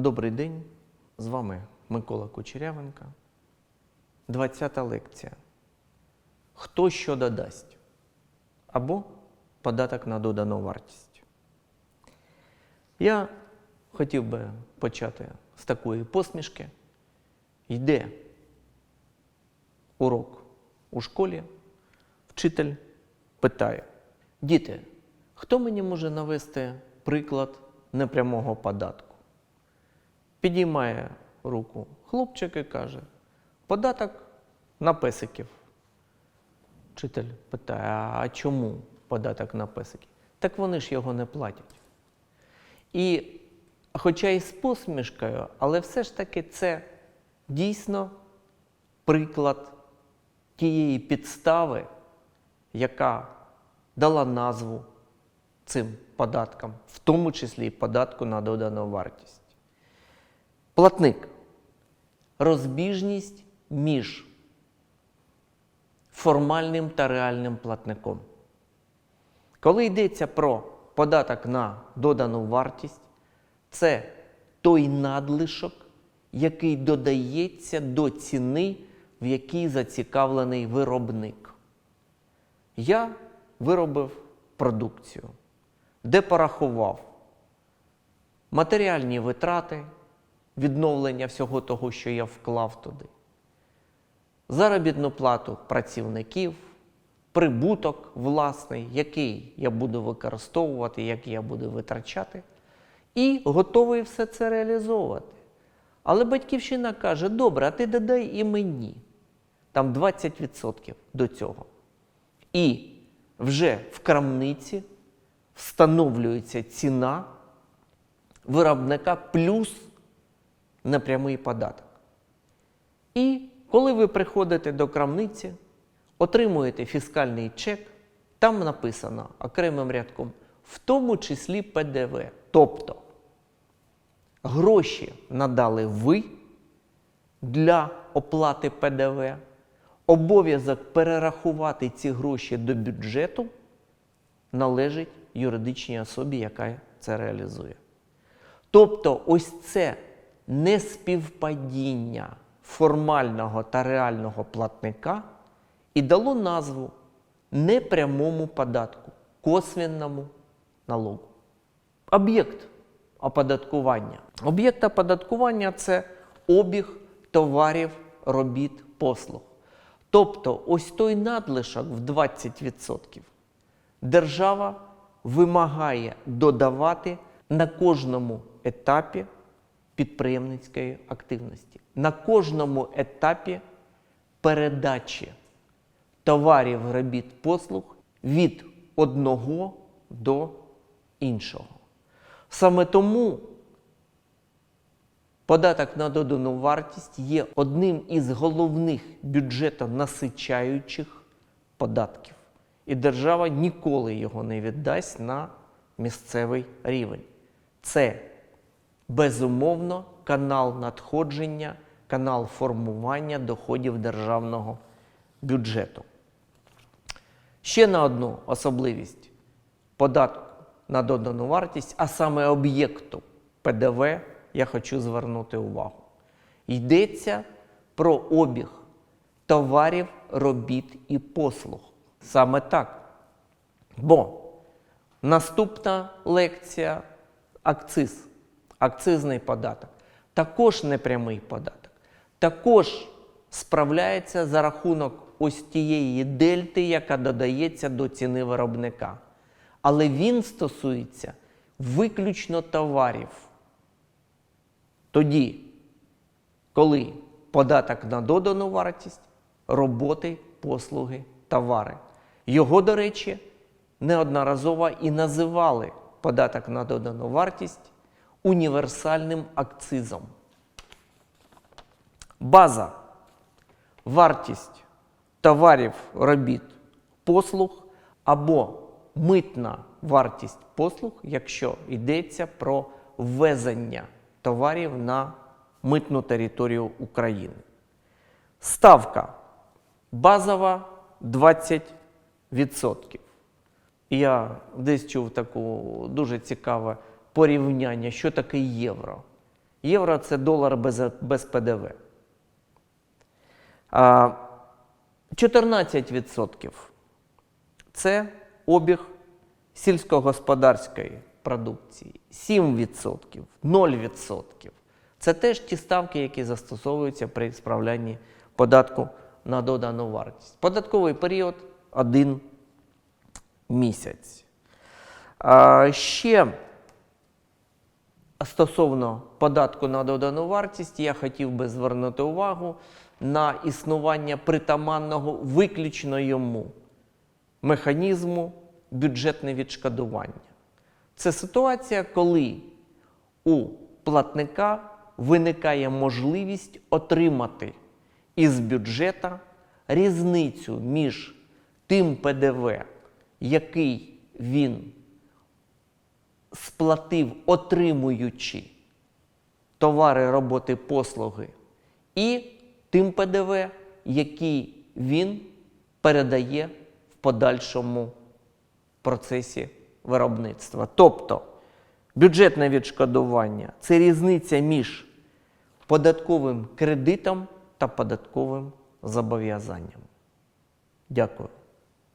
Добрий день, з вами Микола Кучерявенка. 20 лекція. Хто що додасть? Або податок на додану вартість. Я хотів би почати з такої посмішки. Йде урок у школі, вчитель питає: Діти, хто мені може навести приклад непрямого податку? Підіймає руку хлопчик і каже: податок на песиків. Вчитель питає: а чому податок на песиків? Так вони ж його не платять. І, хоча і з посмішкою, але все ж таки це дійсно приклад тієї підстави, яка дала назву цим податкам, в тому числі і податку на додану вартість. Платник розбіжність між формальним та реальним платником. Коли йдеться про податок на додану вартість, це той надлишок, який додається до ціни, в якій зацікавлений виробник. Я виробив продукцію, де порахував матеріальні витрати, відновлення всього того, що я вклав туди, заробітну плату працівників, прибуток власний, який я буду використовувати, який я буду витрачати, і готовий все це реалізовувати. Але батьківщина каже: добре, а ти додай і мені. Там 20% до цього. І вже в крамниці встановлюється ціна виробника плюс непрямий податок. І коли ви приходите до крамниці, отримуєте фіскальний чек, там написано окремим рядком, в тому числі ПДВ. Тобто гроші надали ви для оплати ПДВ, обов'язок перерахувати ці гроші до бюджету належить юридичній особі, яка це реалізує. Тобто, ось це неспівпадіння формального та реального платника і дало назву непрямому податку, косвенному налогу. Об'єкт оподаткування. Об'єкт оподаткування це обіг товарів, робіт, послуг. Тобто, ось той надлишок в 20% держава вимагає додавати на кожному етапі підприємницької активності, на кожному етапі передачі товарів, робіт, послуг від одного до іншого. Саме тому податок на додану вартість є одним із головних бюджетонасичаючих податків. І держава ніколи його не віддасть на місцевий рівень. Це безумовно канал надходження, канал формування доходів державного бюджету. Ще на одну особливість податку на додану вартість, а саме об'єкту ПДВ, я хочу звернути увагу. Йдеться про обіг товарів, робіт і послуг. Саме так. Бо наступна лекція акциз, акцизний податок, також непрямий податок, також справляється за рахунок ось тієї дельти, яка додається до ціни виробника. Але він стосується виключно товарів. Тоді, коли податок на додану вартість, роботи, послуги, товари. Його, до речі, неодноразово і називали податок на додану вартість універсальним акцизом. База вартість товарів, робіт, послуг або митна вартість послуг, якщо йдеться про ввезення товарів на митну територію України. Ставка базова 20%. Я десь чув таку дуже цікаве порівняння, що таке євро. Євро це долар без, без ПДВ. А, 14% це обіг сільськогосподарської продукції. 7%, 0%. Це теж ті ставки, які застосовуються при справлянні податку на додану вартість. Податковий період один місяць. А, ще стосовно податку на додану вартість, я хотів би звернути увагу на існування притаманного виключно йому механізму бюджетне відшкодування. Це ситуація, коли у платника виникає можливість отримати із бюджета різницю між тим ПДВ, який він сплатив, отримуючи товари, роботи, послуги, і тим ПДВ, який він передає в подальшому процесі виробництва. Тобто бюджетне відшкодування це різниця між податковим кредитом та податковим зобов'язанням. Дякую.